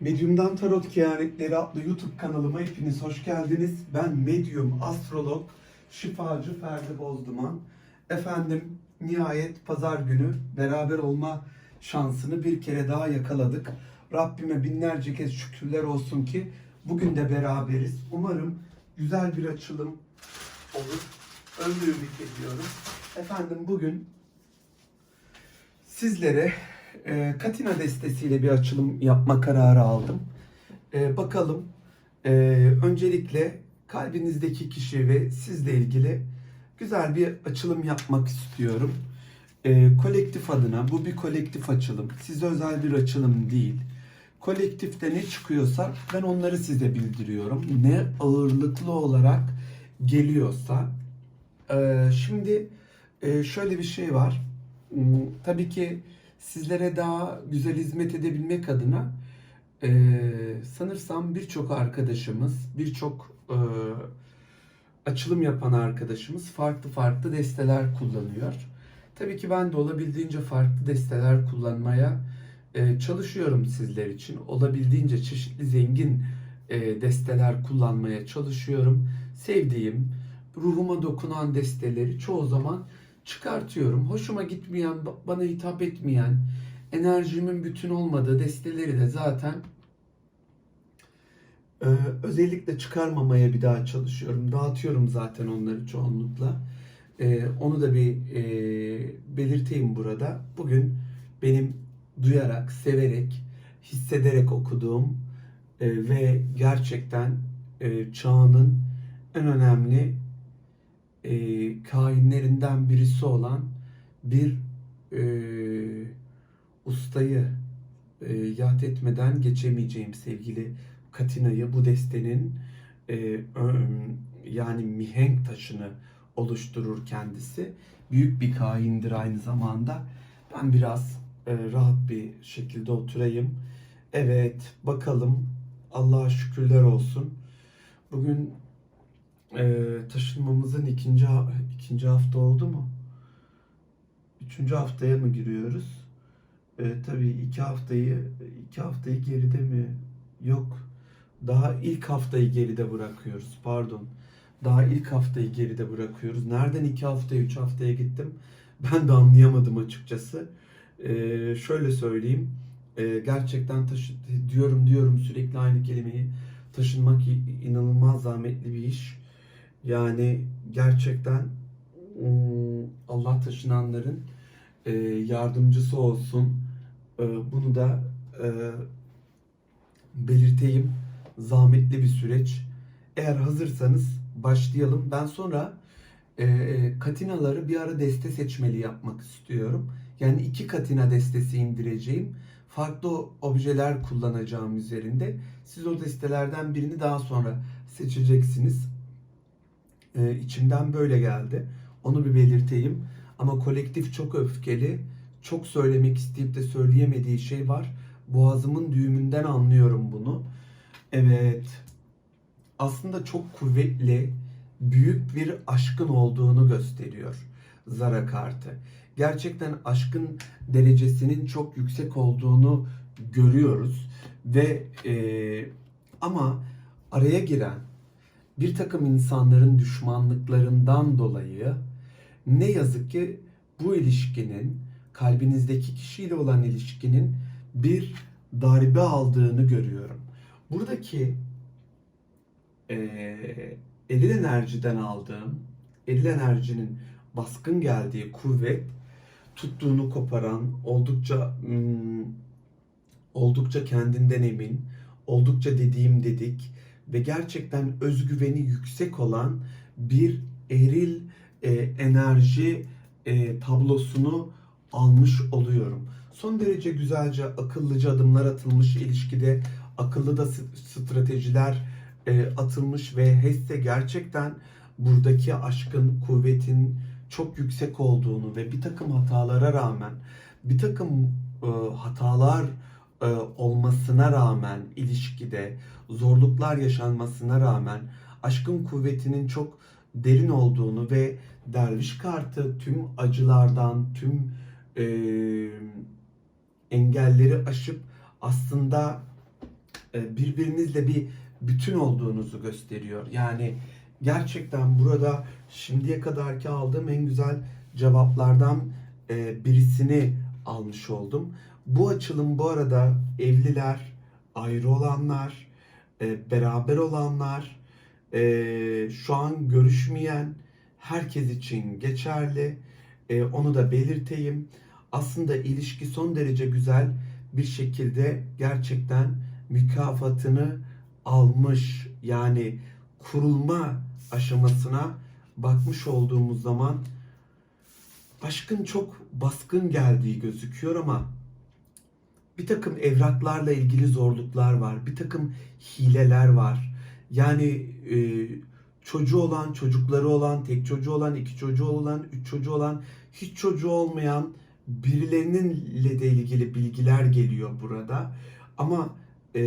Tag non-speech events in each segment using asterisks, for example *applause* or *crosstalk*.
Medyum'dan Tarot Kehanetleri adlı YouTube kanalıma hepiniz hoş geldiniz. Ben Medyum, Astrolog, Şifacı Ferdi Bozduman. Efendim nihayet pazar günü beraber olma şansını bir kere daha yakaladık. Rabbime binlerce kez şükürler olsun ki bugün de beraberiz. Umarım güzel bir açılım olur. Ömrü ümit. Efendim bugün sizlere e, Katina destesiyle bir açılım yapma kararı aldım. E, bakalım e, öncelikle kalbinizdeki kişi ve sizle ilgili güzel bir açılım yapmak istiyorum. E, kolektif adına bu bir kolektif açılım. Size özel bir açılım değil. Kolektifte ne çıkıyorsa ben onları size bildiriyorum. Ne ağırlıklı olarak geliyorsa. E, şimdi e, şöyle bir şey var. Hmm, Tabii ki sizlere daha güzel hizmet edebilmek adına e, sanırsam birçok arkadaşımız, birçok e, açılım yapan arkadaşımız farklı farklı desteler kullanıyor. Tabii ki ben de olabildiğince farklı desteler kullanmaya e, çalışıyorum sizler için. Olabildiğince çeşitli zengin e, desteler kullanmaya çalışıyorum. Sevdiğim, ruhuma dokunan desteleri çoğu zaman çıkartıyorum. Hoşuma gitmeyen, ba- bana hitap etmeyen, enerjimin bütün olmadığı desteleri de zaten e, özellikle çıkarmamaya bir daha çalışıyorum. Dağıtıyorum zaten onları çoğunlukla. E, onu da bir e, belirteyim burada. Bugün benim duyarak, severek, hissederek okuduğum e, ve gerçekten e, çağının en önemli e, kainlerinden birisi olan bir e, ustayı e, yad etmeden geçemeyeceğim sevgili Katina'yı bu destenin e, yani mihenk taşını oluşturur kendisi. Büyük bir kaindir aynı zamanda. Ben biraz e, rahat bir şekilde oturayım. Evet bakalım Allah'a şükürler olsun. Bugün ee, taşınmamızın ikinci ikinci hafta oldu mu? Üçüncü haftaya mı giriyoruz? Ee, tabii iki haftayı iki haftayı geride mi? Yok. Daha ilk haftayı geride bırakıyoruz. Pardon. Daha ilk haftayı geride bırakıyoruz. Nereden iki haftaya, üç haftaya gittim? *laughs* Ben de anlayamadım açıkçası. Ee, şöyle söyleyeyim. Ee, gerçekten taşı diyorum diyorum sürekli aynı kelimeyi. Taşınmak inanılmaz zahmetli bir iş. Yani gerçekten Allah taşınanların yardımcısı olsun. Bunu da belirteyim. Zahmetli bir süreç. Eğer hazırsanız başlayalım. Ben sonra katinaları bir ara deste seçmeli yapmak istiyorum. Yani iki katina destesi indireceğim. Farklı objeler kullanacağım üzerinde. Siz o destelerden birini daha sonra seçeceksiniz. Ee, içimden böyle geldi. Onu bir belirteyim. Ama kolektif çok öfkeli. Çok söylemek isteyip de söyleyemediği şey var. Boğazımın düğümünden anlıyorum bunu. Evet. Aslında çok kuvvetli, büyük bir aşkın olduğunu gösteriyor Zara kartı. Gerçekten aşkın derecesinin çok yüksek olduğunu görüyoruz ve e, ama araya giren bir takım insanların düşmanlıklarından dolayı ne yazık ki bu ilişkinin kalbinizdeki kişiyle olan ilişkinin bir darbe aldığını görüyorum. Buradaki eee eril enerjiden aldığım, eril enerjinin baskın geldiği kuvvet tuttuğunu koparan, oldukça hmm, oldukça kendinden emin, oldukça dediğim dedik ve gerçekten özgüveni yüksek olan bir eril e, enerji e, tablosunu almış oluyorum. Son derece güzelce, akıllıca adımlar atılmış ilişkide, akıllı da stratejiler e, atılmış ve Hesse gerçekten buradaki aşkın, kuvvetin çok yüksek olduğunu ve bir takım hatalara rağmen, bir takım e, hatalar e, olmasına rağmen ilişkide zorluklar yaşanmasına rağmen aşkın kuvvetinin çok derin olduğunu ve derviş kartı tüm acılardan, tüm e, engelleri aşıp aslında e, birbirinizle bir bütün olduğunuzu gösteriyor. Yani gerçekten burada şimdiye kadarki aldığım en güzel cevaplardan e, birisini almış oldum. Bu açılım bu arada evliler, ayrı olanlar, e, beraber olanlar, e, şu an görüşmeyen herkes için geçerli. E, onu da belirteyim. Aslında ilişki son derece güzel bir şekilde gerçekten mükafatını almış. Yani kurulma aşamasına bakmış olduğumuz zaman aşkın çok baskın geldiği gözüküyor ama bir takım evraklarla ilgili zorluklar var. Bir takım hileler var. Yani e, çocuğu olan, çocukları olan, tek çocuğu olan, iki çocuğu olan, üç çocuğu olan, hiç çocuğu olmayan birilerininle de ilgili bilgiler geliyor burada. Ama e,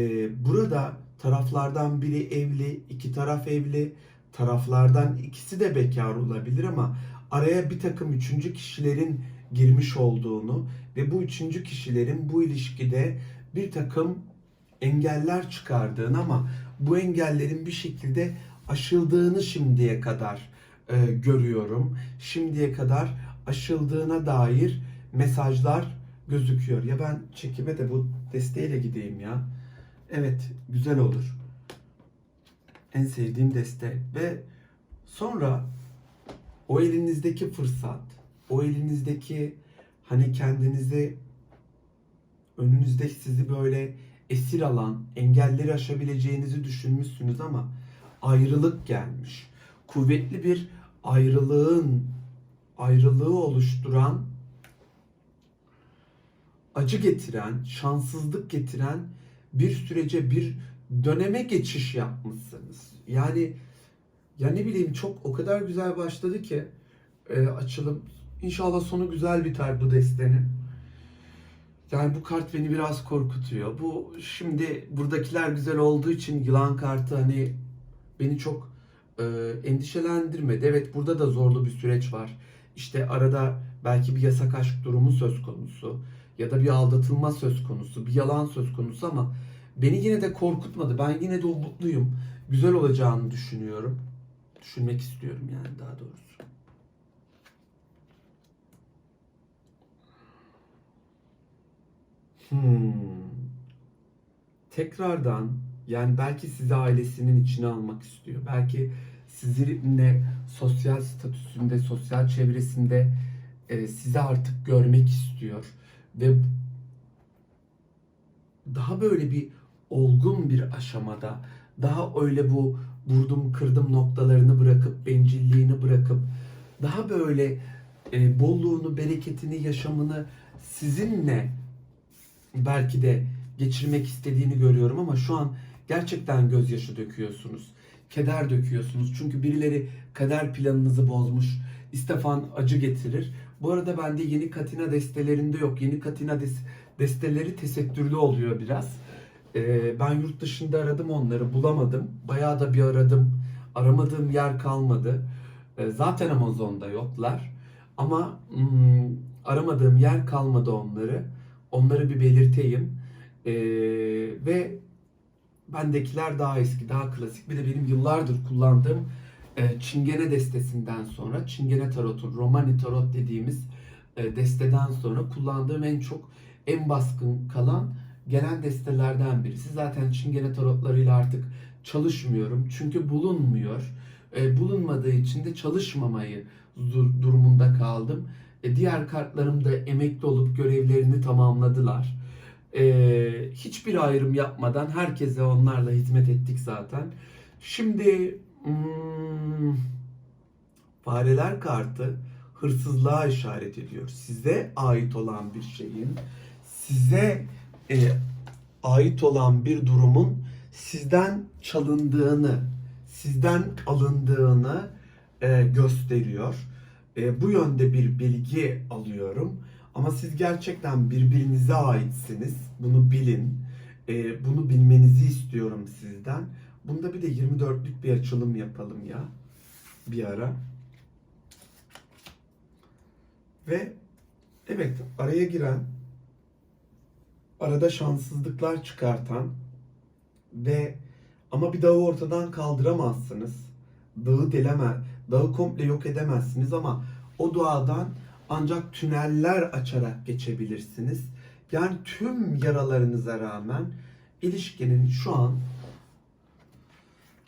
burada taraflardan biri evli, iki taraf evli, taraflardan ikisi de bekar olabilir ama araya bir takım üçüncü kişilerin girmiş olduğunu ve bu üçüncü kişilerin bu ilişkide bir takım engeller çıkardığını ama bu engellerin bir şekilde aşıldığını şimdiye kadar e, görüyorum. Şimdiye kadar aşıldığına dair mesajlar gözüküyor. Ya ben çekime de bu desteğiyle gideyim ya. Evet, güzel olur. En sevdiğim deste ve sonra o elinizdeki fırsat, o elinizdeki hani kendinizi önünüzde sizi böyle esir alan, engelleri aşabileceğinizi düşünmüşsünüz ama ayrılık gelmiş. Kuvvetli bir ayrılığın ayrılığı oluşturan acı getiren, şanssızlık getiren bir sürece, bir döneme geçiş yapmışsınız. Yani ya ne bileyim çok o kadar güzel başladı ki e, açılım. İnşallah sonu güzel biter bu destenin. Yani bu kart beni biraz korkutuyor. Bu şimdi buradakiler güzel olduğu için yılan kartı hani beni çok e, endişelendirmedi. Evet burada da zorlu bir süreç var. İşte arada belki bir yasak aşk durumu söz konusu ya da bir aldatılma söz konusu, bir yalan söz konusu ama beni yine de korkutmadı. Ben yine de umutluyum. Güzel olacağını düşünüyorum. Düşünmek istiyorum yani daha doğrusu. Hmm. Tekrardan yani belki sizi ailesinin içine almak istiyor. Belki sizinle sosyal statüsünde, sosyal çevresinde e, sizi artık görmek istiyor ve daha böyle bir olgun bir aşamada, daha öyle bu vurdum kırdım noktalarını bırakıp, bencilliğini bırakıp, daha böyle e, bolluğunu, bereketini, yaşamını sizinle belki de geçirmek istediğini görüyorum ama şu an gerçekten gözyaşı döküyorsunuz. Keder döküyorsunuz. Çünkü birileri kader planınızı bozmuş. İstefan acı getirir. Bu arada bende yeni katina destelerinde yok. Yeni katina des desteleri tesettürlü oluyor biraz. Ee, ben yurt dışında aradım onları bulamadım. Bayağı da bir aradım. Aramadığım yer kalmadı. Ee, zaten Amazon'da yoklar. Ama hmm, aramadığım yer kalmadı onları. Onları bir belirteyim. Ee, ve bendekiler daha eski, daha klasik. Bir de benim yıllardır kullandığım e, Çingene destesinden sonra, Çingene Tarot'un, Romani Tarot dediğimiz e, desteden sonra kullandığım en çok, en baskın kalan gelen destelerden birisi. Zaten Çingene Tarotlarıyla artık çalışmıyorum. Çünkü bulunmuyor. E, bulunmadığı için de çalışmamayı dur- durumunda kaldım. E, diğer kartlarım da emekli olup görevlerini tamamladılar. E, hiçbir ayrım yapmadan herkese onlarla hizmet ettik zaten. Şimdi hmm, fareler kartı hırsızlığa işaret ediyor. Size ait olan bir şeyin, size e, ait olan bir durumun sizden çalındığını, sizden alındığını e, gösteriyor. E, bu yönde bir bilgi alıyorum. Ama siz gerçekten birbirinize aitsiniz. Bunu bilin. E, bunu bilmenizi istiyorum sizden. Bunda bir de 24'lük bir açılım yapalım ya. Bir ara. Ve evet araya giren arada şanssızlıklar çıkartan ve ama bir dağı ortadan kaldıramazsınız. Dağı deleme, dağı komple yok edemezsiniz ama o doğadan ancak tüneller açarak geçebilirsiniz. Yani tüm yaralarınıza rağmen ilişkinin şu an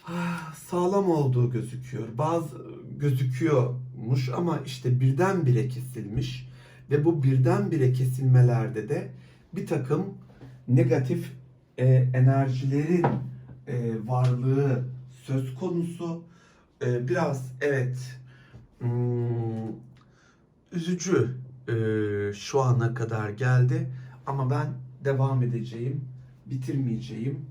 ah, sağlam olduğu gözüküyor. Bazı gözüküyormuş ama işte birdenbire kesilmiş ve bu birdenbire kesilmelerde de bir takım negatif e, enerjilerin e, varlığı söz konusu. E, biraz evet hmm, üzücü e, şu ana kadar geldi ama ben devam edeceğim, bitirmeyeceğim.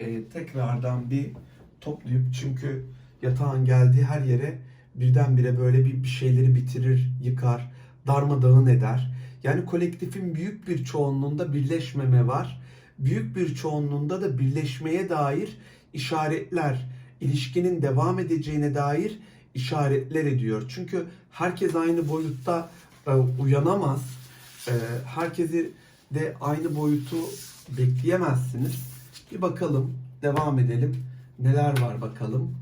E, tekrardan bir toplayıp çünkü yatağın geldiği her yere birdenbire böyle bir, bir şeyleri bitirir, yıkar, darmadağın eder. Yani kolektifin büyük bir çoğunluğunda birleşmeme var. Büyük bir çoğunluğunda da birleşmeye dair işaretler, ilişkinin devam edeceğine dair işaretler ediyor. Çünkü herkes aynı boyutta e, uyanamaz. E, herkesi de aynı boyutu bekleyemezsiniz. Bir bakalım, devam edelim. Neler var bakalım.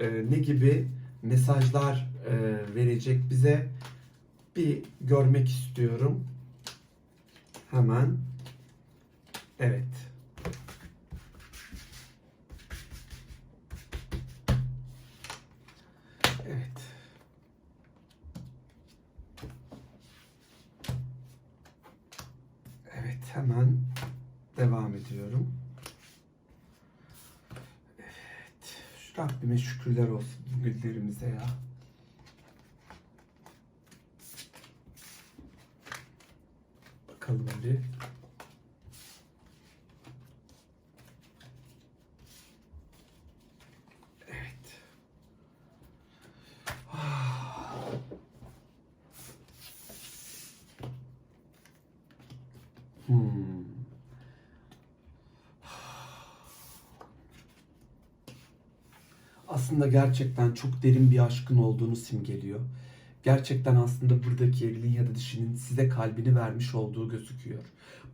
E, ne gibi mesajlar e, verecek bize bir görmek istiyorum. Hemen. Evet. Devam ediyorum. Evet. Rabbime şükürler olsun günlerimize ya. Bakalım bir. Aslında gerçekten çok derin bir aşkın olduğunu simgeliyor. Gerçekten aslında buradaki erilin ya da dişinin size kalbini vermiş olduğu gözüküyor.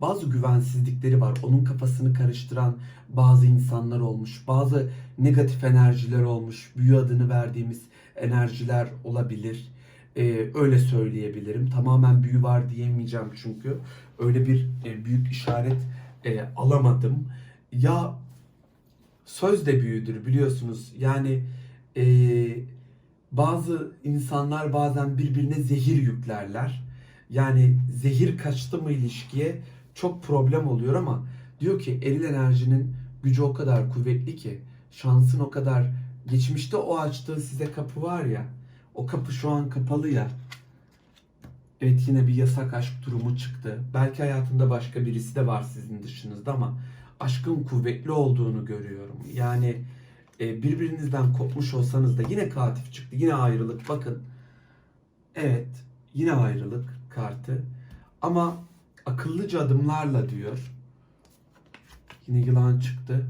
Bazı güvensizlikleri var. Onun kafasını karıştıran bazı insanlar olmuş. Bazı negatif enerjiler olmuş. Büyü adını verdiğimiz enerjiler olabilir. Ee, öyle söyleyebilirim. Tamamen büyü var diyemeyeceğim çünkü. Öyle bir e, büyük işaret e, alamadım. Ya söz de büyüdür biliyorsunuz. Yani e, bazı insanlar bazen birbirine zehir yüklerler. Yani zehir kaçtı mı ilişkiye çok problem oluyor ama diyor ki eril enerjinin gücü o kadar kuvvetli ki şansın o kadar geçmişte o açtığı size kapı var ya o kapı şu an kapalı ya Evet yine bir yasak aşk durumu çıktı. Belki hayatında başka birisi de var sizin dışınızda ama aşkın kuvvetli olduğunu görüyorum. Yani e, birbirinizden kopmuş olsanız da yine katif çıktı. Yine ayrılık. Bakın. Evet. Yine ayrılık kartı. Ama akıllıca adımlarla diyor. Yine yılan çıktı.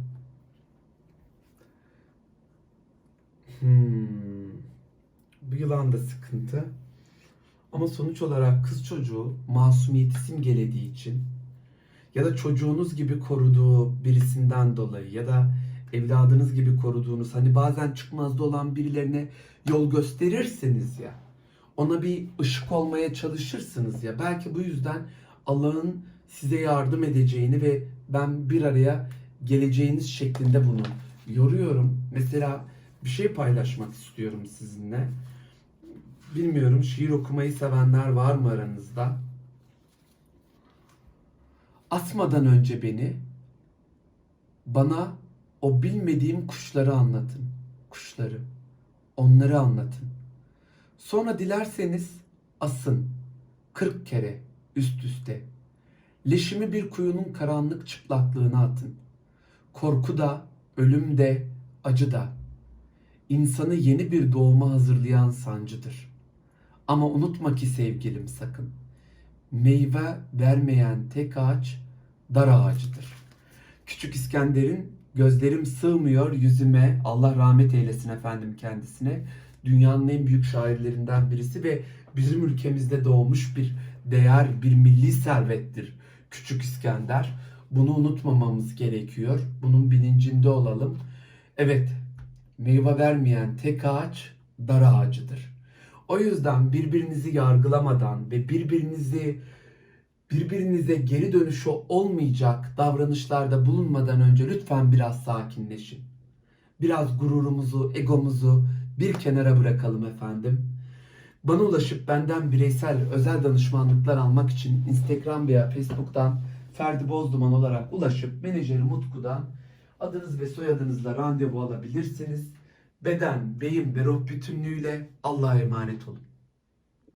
Hmm. Bu yılan da sıkıntı. Ama sonuç olarak kız çocuğu masumiyeti simgelediği için ya da çocuğunuz gibi koruduğu birisinden dolayı ya da evladınız gibi koruduğunuz hani bazen çıkmazda olan birilerine yol gösterirsiniz ya ona bir ışık olmaya çalışırsınız ya belki bu yüzden Allah'ın size yardım edeceğini ve ben bir araya geleceğiniz şeklinde bunu yoruyorum. Mesela bir şey paylaşmak istiyorum sizinle. Bilmiyorum şiir okumayı sevenler var mı aranızda? Asmadan önce beni bana o bilmediğim kuşları anlatın. Kuşları. Onları anlatın. Sonra dilerseniz asın. Kırk kere üst üste. Leşimi bir kuyunun karanlık çıplaklığına atın. Korku da, ölüm de, acı da. İnsanı yeni bir doğuma hazırlayan sancıdır. Ama unutma ki sevgilim sakın. Meyve vermeyen tek ağaç dar ağacıdır. Küçük İskender'in gözlerim sığmıyor yüzüme Allah rahmet eylesin efendim kendisine. Dünyanın en büyük şairlerinden birisi ve bizim ülkemizde doğmuş bir değer, bir milli servettir Küçük İskender. Bunu unutmamamız gerekiyor. Bunun bilincinde olalım. Evet, meyve vermeyen tek ağaç dar ağacıdır. O yüzden birbirinizi yargılamadan ve birbirinizi birbirinize geri dönüşü olmayacak davranışlarda bulunmadan önce lütfen biraz sakinleşin. Biraz gururumuzu, egomuzu bir kenara bırakalım efendim. Bana ulaşıp benden bireysel özel danışmanlıklar almak için Instagram veya Facebook'tan Ferdi Bozduman olarak ulaşıp menajeri Mutku'dan adınız ve soyadınızla randevu alabilirsiniz. Beden, beyin ve ruh bütünlüğüyle Allah'a emanet olun.